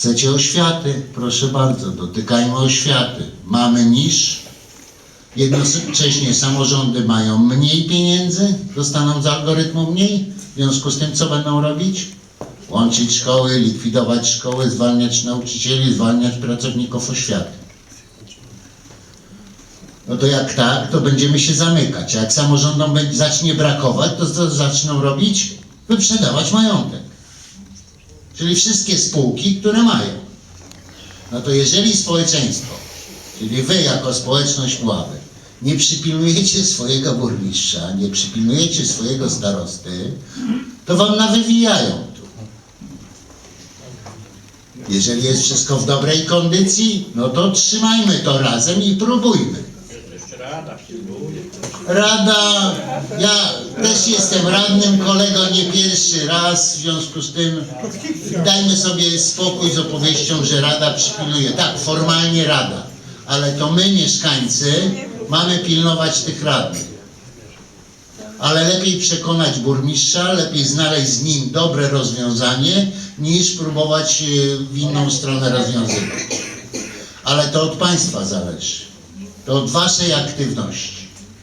Chcecie oświaty? Proszę bardzo, dotykajmy oświaty. Mamy niż. Jednocześnie samorządy mają mniej pieniędzy, dostaną z algorytmu mniej. W związku z tym co będą robić? Łączyć szkoły, likwidować szkoły, zwalniać nauczycieli, zwalniać pracowników oświaty. No to jak tak, to będziemy się zamykać. Jak samorządom zacznie brakować, to zaczną robić? Wyprzedawać majątek. Czyli wszystkie spółki, które mają. No to jeżeli społeczeństwo, czyli wy jako społeczność Puławy, nie przypilnujecie swojego burmistrza, nie przypilnujecie swojego starosty, to wam nawywijają tu. Jeżeli jest wszystko w dobrej kondycji, no to trzymajmy to razem i próbujmy. Rada ja też jestem radnym, kolego nie pierwszy raz, w związku z tym dajmy sobie spokój z opowieścią, że Rada przypilnuje. Tak, formalnie Rada, ale to my, mieszkańcy, mamy pilnować tych radnych. Ale lepiej przekonać burmistrza, lepiej znaleźć z nim dobre rozwiązanie, niż próbować e, w inną stronę rozwiązywać. Ale to od Państwa zależy. Od Waszej aktywności.